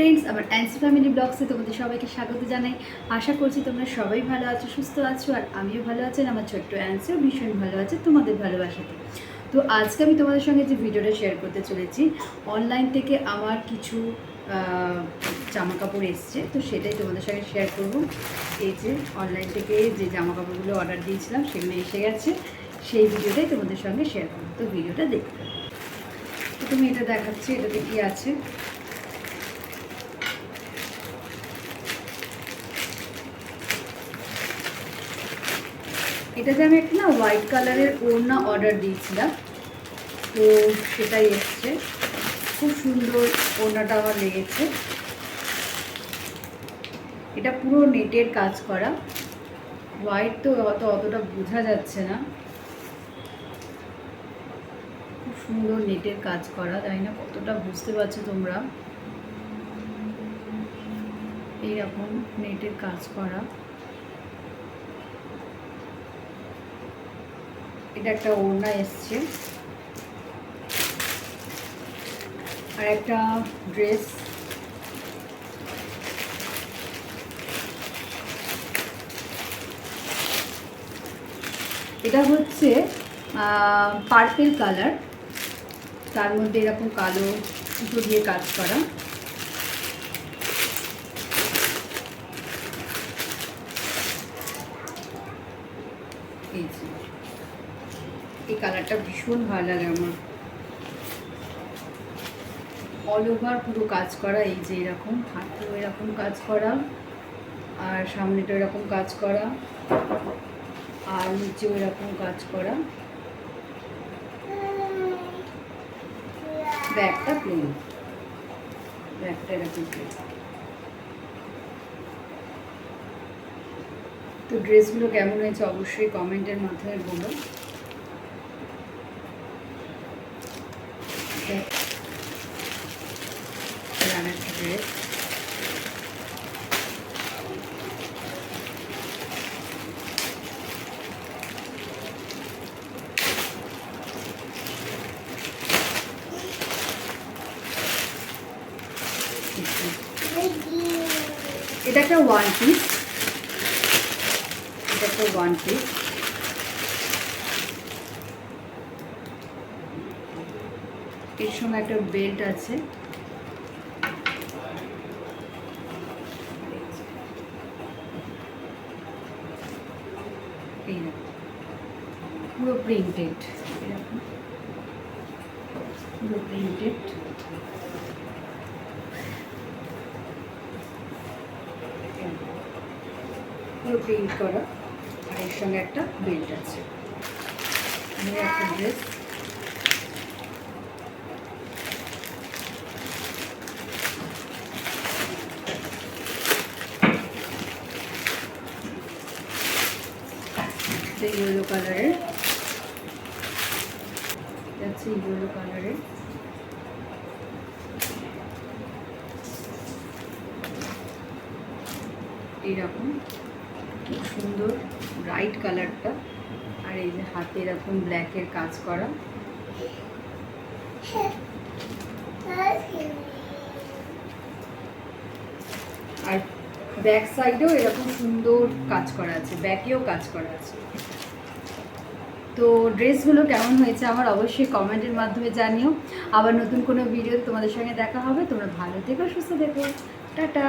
Friends আমার অ্যান্সি family ব্লগসে তোমাদের সবাইকে স্বাগত জানাই। আশা করছি তোমরা সবাই ভালো আছো, সুস্থ আছো, আর আমিও ভালো আছি আমার ছোট্ট অ্যান্সিও ভীষণ ভালো আছে তোমাদের ভালোবাসাতে। তো আজকে আমি তোমাদের সঙ্গে যে ভিডিওটা শেয়ার করতে চলেছি অনলাইন থেকে আমার কিছু জামা কাপড় এসছে, তো সেটাই তোমাদের সঙ্গে শেয়ার করব। এই যে অনলাইন থেকে যে জামা কাপড়গুলো অর্ডার দিয়েছিলাম, সেগুলো এসে গেছে, সেই ভিডিওটাই তোমাদের সঙ্গে শেয়ার করব। তো ভিডিওটা দেখতে তো তুমি এটা দেখাচ্ছি, এটাতে কি আছে? এটাতে আমি একটা না হোয়াইট কালারের ওড়না অর্ডার দিয়েছিলাম, তো সেটাই এসছে। খুব সুন্দর ওড়নাটা আমার লেগেছে। এটা পুরো নেটের কাজ করা। হোয়াইট তো অত, অতটা বোঝা যাচ্ছে না। খুব সুন্দর নেটের কাজ করা। জানি না কতটা বুঝতে পারছ তোমরা। এইরকম নেটের কাজ করা। এটা একটা ওড়না এসছে। আর একটা ড্রেস। এটা হচ্ছে পার্পেল কালার তার মধ্যে এরকম কালো সুতো দিয়ে কাজ করা। এই এই কালারটা ভীষণ ভালো লাগে আমার। অল ওভার পুরো কাজ করা, এই যে এরকম, হাতেও এরকম কাজ করা, আর সামনেটা এরকম কাজ করা, আর নিচেও এরকম কাজ করা। ব্যাগটা প্লেন ব্যাগটা এরকম প্লেন তো ড্রেসগুলো কেমন হয়েছে অবশ্যই কমেন্টের মাধ্যমে বলো একটা ড্রেস এটা একটা ওয়ান পিস এটা একটা ওয়ান পিস এর সঙ্গে একটা বেল্ট আছে এইরকম পুরো প্রিন্টেড পুরো প্রিন্টেড পুরো প্রিন্ট করা। আর এর সঙ্গে একটা বেল্ট আছে। একটা ড্রেস ইয়েলো কালারের যাচ্ছে ইয়েলো কালারের এইরকম। খুব সুন্দর ব্রাইট কালারটা আর এই যে হাতে এরকম ব্ল্যাকের কাজ করা। আর ব্যাক সাইডেও এরকম সুন্দর কাজ করা আছে। ব্যাকেও কাজ করা আছে। তো ড্রেসগুলো কেমন হয়েছে আমার অবশ্যই কমেন্টের মাধ্যমে জানিও। আবার নতুন কোনো ভিডিও তোমাদের সঙ্গে দেখা হবে। তোমরা ভালো থেকো, সুস্থ থেকো। টাটা!